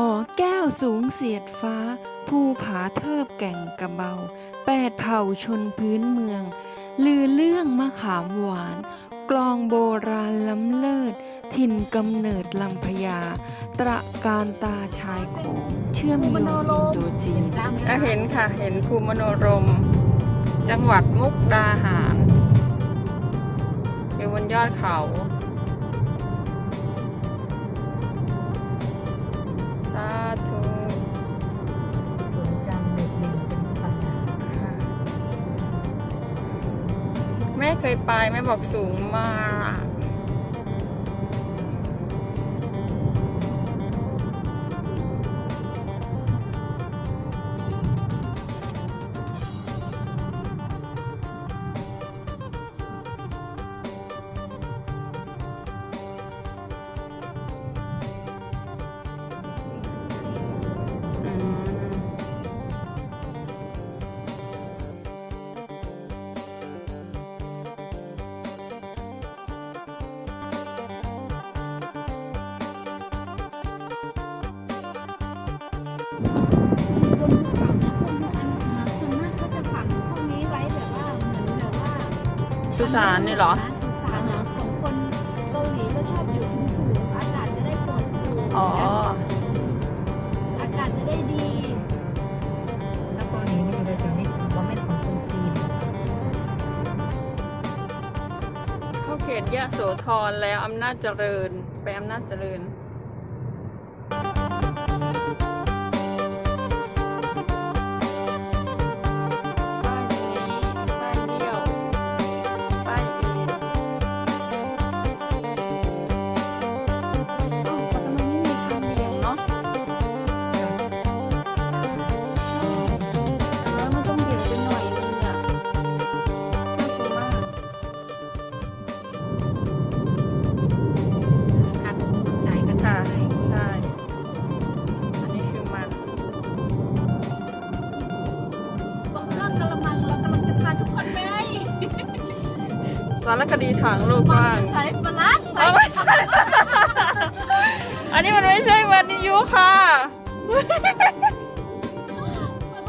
หอแก้วสูงเสียดฟ้า ภูผาเทิบแก่งกระเบา แปดเผ่าชนพื้นเมือง ลือเรื่องมะขามหวาน กลองโบราณล้ำเลิศ ถิ่นกำเนิดลำพญา ตระการตาชายโขงเชื่อมโยงอินโดจีนเห็นค่ะ เห็นภูมโนรม จังหวัดมุกดาหารอยู่บนยอดเขา ยไปแม่บอกสูงมาก สุสานนี่เหรอ สุสานเหรอของคนเกาหลีก็ชอบอยู่สูงๆอากาศจะได้ปลอดโปร่งอ๋อ อากาศจะได้ดีแล้วก็นี้นี่เลยจะไม่ว่าไม่ของคนจีนเข้าเขตยะโสธรแล้วอำนาจเจริญ ไปอำนาจเจริญ สารคดีถังลูกวาบ้างงสายปลาร้าใส่เอาไว้อันนี้มันไม่ใช่วันนิยุค่ะ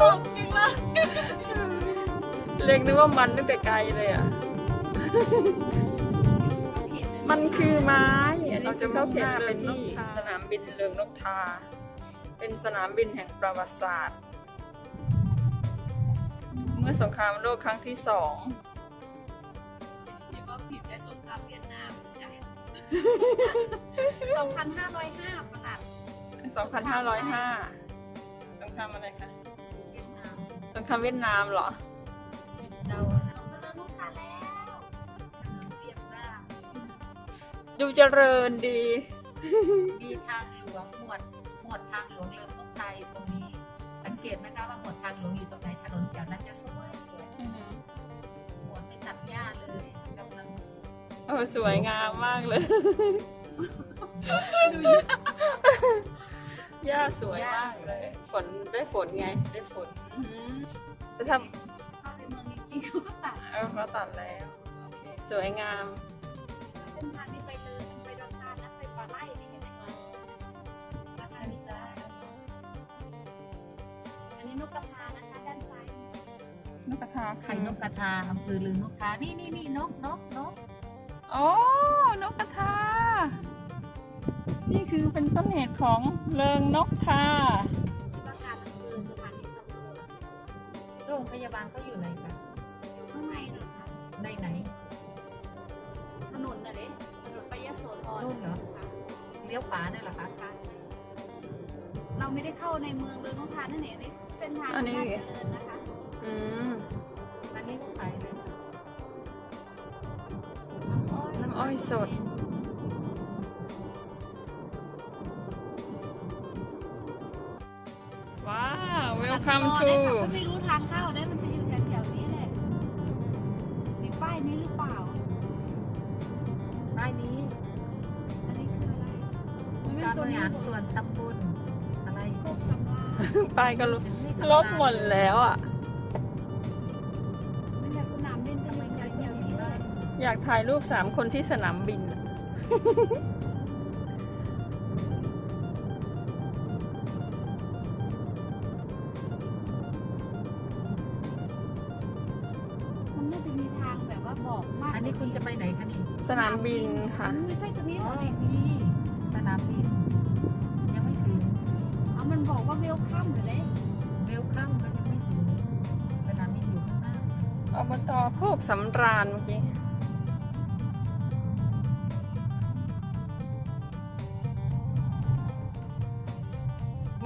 ตลกจริงเลยเล็กนึกว่ามันตั้งแต่ไกลเลยอะ มันคือไม้ อันนี้จะเข้าเขตไปที่สนามบินเรืองนกทา เป็นสนามบินแห่งประวัติศาสตร์ เมื่อสงครามโลกครั้งที่สอง 2,505ประหลัด2,505สงครามอะไรคะเวียดนามสงครามเวียดนามเหรอ เราเราก็เริ่มลูกค้าแล้วเวียดนามดูเจริญดี มีทางหลวงหมวดหมวดทางหลวงเรือรถไทยตรงนี้ สังเกตไหมคะว่าหมวดทางหลวงอยู่ตรงไหนถนนแถวนั้นจะส สวยงามมากเลยหญ้าสวยมากเลย ฝนได้ฝนไง ได้ฝนอื้อหือจะทเข้าในเมืองจริงๆเขาก็ตัดำเออเขาตัดแล้วโอเคสวยงาม เส้นทางนี้ไปเลยไปดอนตาลนะไปป่าไร่นี่เห็นไหมราคาดีจ้าอันนี้นกกระทานะคะด้านซ้ายนกกระทาไข่นกกระทาอำเภอลือนกทานี่นี่นี่นกนกนก โอ้นกกระทา นี่คือเป็นต้นเหตุของเริงนกทาประกาศอำเภอสถานีตำรวจโรงพยาบาลเขาอยู่ไหนกันอยู่ข้างในเหรอคะในไหนถนนน่ะเด้ถนนไปยโสธรนู่นเหรอค่ะเลี้ยวขวาเนี่ยเหรอคะค่ะใช่เราไม่ได้เข้าในเมืองเลยน้องทานนั่นเองนี่เส้นทางน่าเจริญนะคะ อืม อ้อยสด ว้าว welcome ตัด to ต่อได้ค่ะก็ไม่รู้ทางเข้าได้มันจะอยู่แถวๆนี้แหละมีป้ายนี้หรือเปล่า ป้ายนี้อันนี้คืออะไรมันเป็นการตับวรินี้หารส่วนตำบลอะไรโคกสำราญไปก็ลบลบหมดแล้วอะ อยากถ่ายรูปสามคนที่สนามบิน มันน่าจะมีทางแบบว่าบอกมากอันนี้คุณจะไปไหนคะนี่สนามบินค่ะไม่ใช่ตรงนี้หรอนี่สนามบิน ยังไม่ถึงอ๋อมันบอกว่าเวลคัมเหรอเลยเวลคัมก็ยังไม่ถึงสนามบินอยู่ข้างหน้าอบตโคกสำราญเมื่อกี้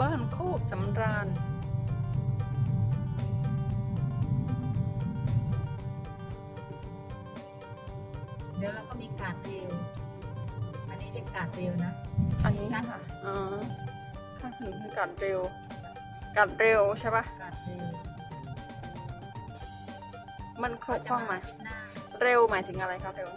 บ้านโคกสำราญ เดี๋ยวเราก็มีการเรลอันนี้เรียกการเรลนะ อันนี้ค่ะอ๋อข้างถนนคือกัดเร็วกัดเร็วใช่ปะการเรลมันครบข้องไหมหน้าเร็วหมายถึงอะไรครับเร็ว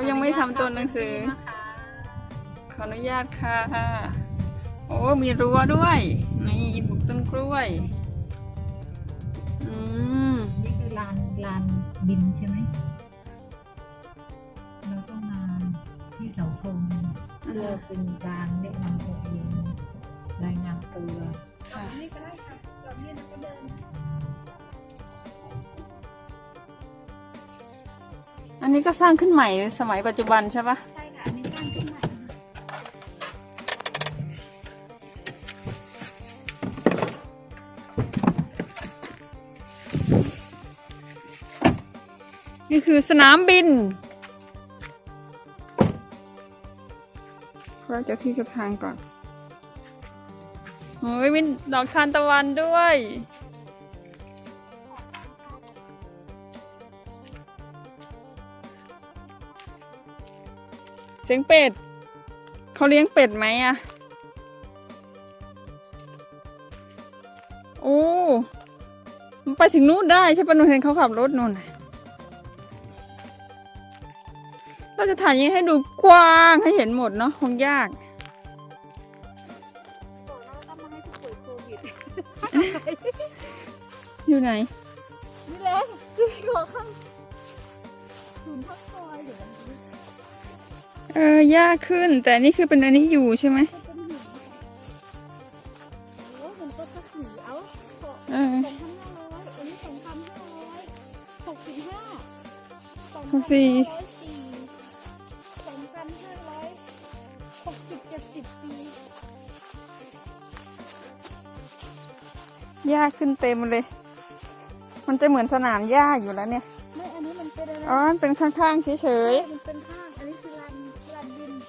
เขายังไม่ทำตัวหนังสือนะคะขออนุญาตค่ะ โอ้ มีรั้วด้วย นี่ปลูกต้นกล้วย อืม นี่คือลานลานบินใช่ไหมเราต้องมาที่เสาธงเพื่อเป็นการแนะนำตัวเองรายงานตัวจอดนี่ก็ได้ค่ะจอดนี่แล้วก็เดิน อันนี้ก็สร้างขึ้นใหม่สมัยปัจจุบันใช่ปะใช่ค่ะ อันนี้สร้างขึ้นใหม่ นี่คือสนามบิน เราจะที่จะทางก่อนโอ้ยมีดอกทานตะวันด้วย สียงเป็ด เขาเลี้ยงเป็ดไหมอะโอ้มันไปถึงนู้นได้ใช่ปะหนูเห็นเขาขับรถนู่นน่ะเราจะถ่ายอยังนี้ให้ดูกว้างให้เห็นหมดเนาะคงยากบอกแล้วว่าต้องมาให้ผู้ป่วยโควิดอยู่ไหน นี่แหละที่หัวข้างศูนย์พักคอยเดี๋ยวมันจะ เออยากขึ้น แต่นี่คือเป็นอันนี้อยู่ใช่ไหมเป็นหินโอ้มันก็จะถือเอาสองเออพันห้าร้อยอันนี้สองพันห้าร้อยหกสิบห้าสองหพันกสี่ห้าร้อยสี่สองพันห้าร้อยหกสิบเจ็ดสิบปียากขึ้นเต็มเลย มันจะเหมือนสนามหญ้าอยู่แล้วเนี่ย ไม่ อันนี้มันเป็นอะไรอ๋อมันเป็นข้างๆเฉยมั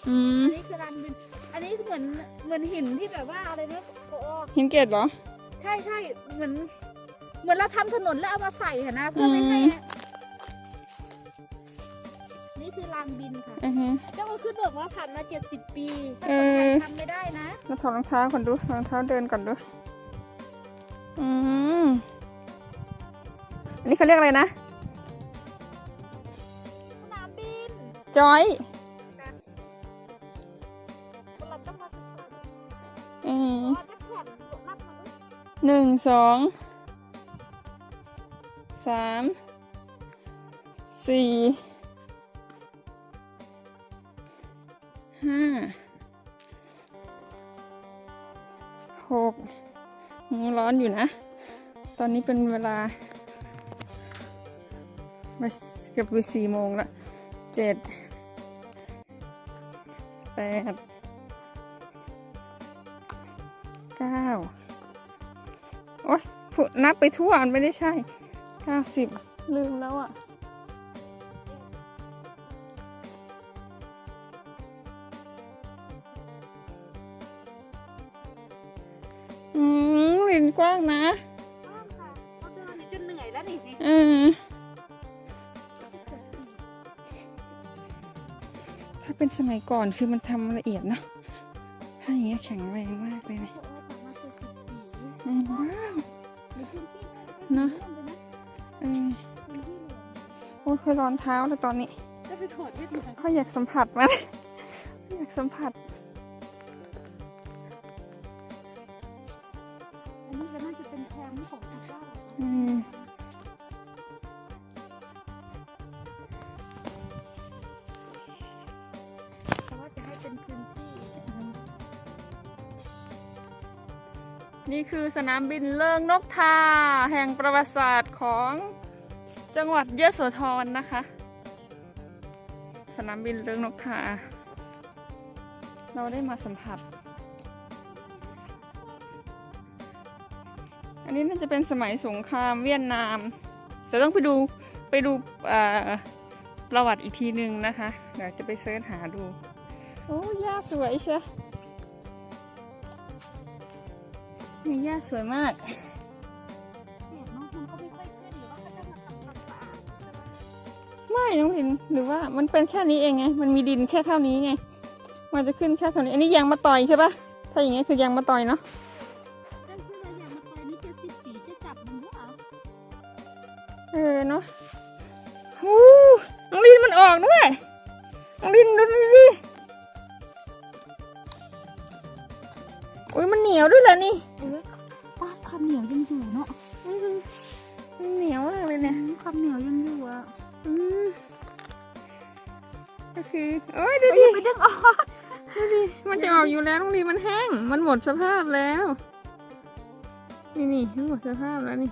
อืมอันนี้คือลานบิน อันนี้เหมือนเหมือนหินที่แบบว่าอะไรนะโอ้หินเกตเหรอ ใช่ใช่เหมือน เหมือนเราทำถนนแล้วเอามาใส่ค่ะนะเพื่อไม่ให้ อืม นี่คือลานบินค่ะ อือฮึ เจ้าก็ขึ้นบอกว่าผ่านมาเจ็ดสิบปีถ้าเอคนไทยอทำไม่ได้นะ มาถอดรองเท้าก่อนดูรองเท้าเดินก่อนดู อืม อันนี้เขาเรียกอะไรนะ สนามบิน จอย หนึ่งสองสามสี่ห้าหกร้อนอยู่นะ ตอนนี้เป็นเวลาเกือบสี่โมงละเจ็ดแปด เก้าโอ๊ยพูดนับไปทั่วมันไม่ได้ใช่เก้าสิบลืมแล้วอะอืมลินกว้างนะอ้าวค่ะเขาเดินนี่จนเหนื่อยแล้วนี่นี่เออถ้าเป็นสมัยก่อนคือมันทำละเอียดนะถ้าอย่างเงี้ยแข็งแรงมากเลยนะอืมว้าวเนอะเออโอ้ยเคยร้อนเท้าเลยตอนนี้จะไปถอดที่ไหนเขาอยากสัมผัสมันอยากสัมผัสอันนี้ก็น่าจะเป็นแคมป์ของชาวบ้านอืม นี่คือสนามบินเลิงนกทา แห่งประวัติศาสตร์ของจังหวัดยโสธรนะคะ สนามบินเลิงนกทา เราได้มาสัมผัส อันนี้น่าจะเป็นสมัยสงครามเวียดนามแต่ต้องไปดูไปดูประวัติอีกทีหนึ่งนะคะเดี๋ยวจะไปเสิร์ชหาดู โอ้ย่าสวยเชี ยวนี่ย่าสวยมากเนี่ยน้องมันก็ไม่ค่อยขึ้นหรือว่าเขาจะมาทำความสะอาดไม่น้องลินหรือว่ามันเป็นแค่นี้เองไง มันมีดินแค่เท่านี้ไง มันจะขึ้นแค่เท่านี้ อันนี้ยางมาต่อยใช่ปะถ้าอย่างเงี้ยคือยางมาต่อยเนาะจะขึ้นอะไรอย่างมาตอนนี้จะสิบปีจะจับมันหรือเปล่าเออเนาะฮู้น้องลินมันออกด้วยน้องลินดูดิ อุ้ยมันเหนียวด้วยเหรอนี่เออป้าความเหนียวยังอยู่เนาะอืมมันเหนียวมากเลยเนี่ยความเหนียวยังอยู่อะอืมก็คือโอ้ยดูดิไปดึงออกดูดิมันจะออกอยู่แล้วน้องลีมันแห้ง มันหมดสภาพแล้ว นี่นี่มันหมดสภาพแล้วนี่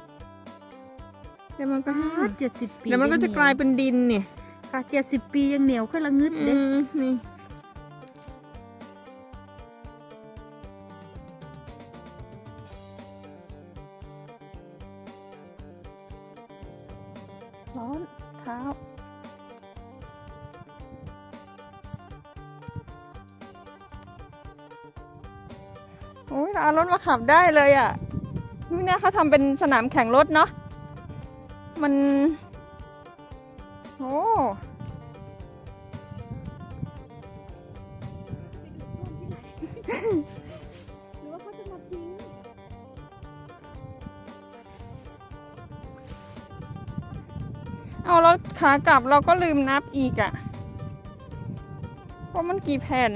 เดี๋ยวมันก็แห้งเจ็ดสิบปีเดี๋ยวมันก็จะกลายเป็นดินเนี่ยค่ะเจ็ดสิบปียังเหนียวขึ้นละงึดอืเด็มนี่ ร้อนเท้าโอ้ยเราเอารถมาขับได้เลยอะนี่นะเขาทำเป็นสนามแข่งรถเนาะมัน เอาแล้วขากลับเราก็ลืมนับอีกอะ่ะว่ามันกี่แผ่น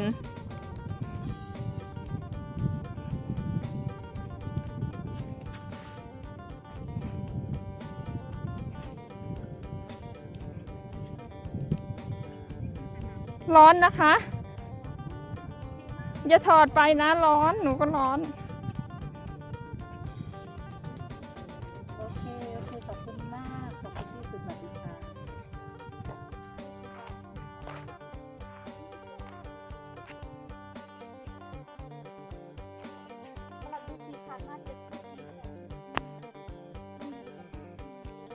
ร้อนนะคะ อย่าถอดไปนะร้อนหนูก็ร้อน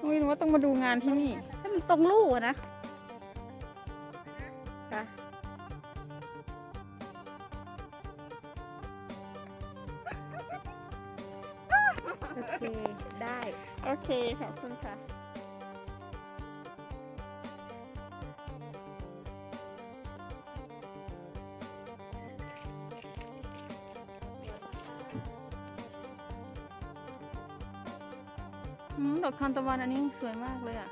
อุ้ยหนูว่าต้องมาดูงานที่นี่ให้มันตรงลู่อะนะค่ะโอเค ได้ โอเค ขอบคุณค่ะ ทานตะวันอันนี้สวยมากเลยอะ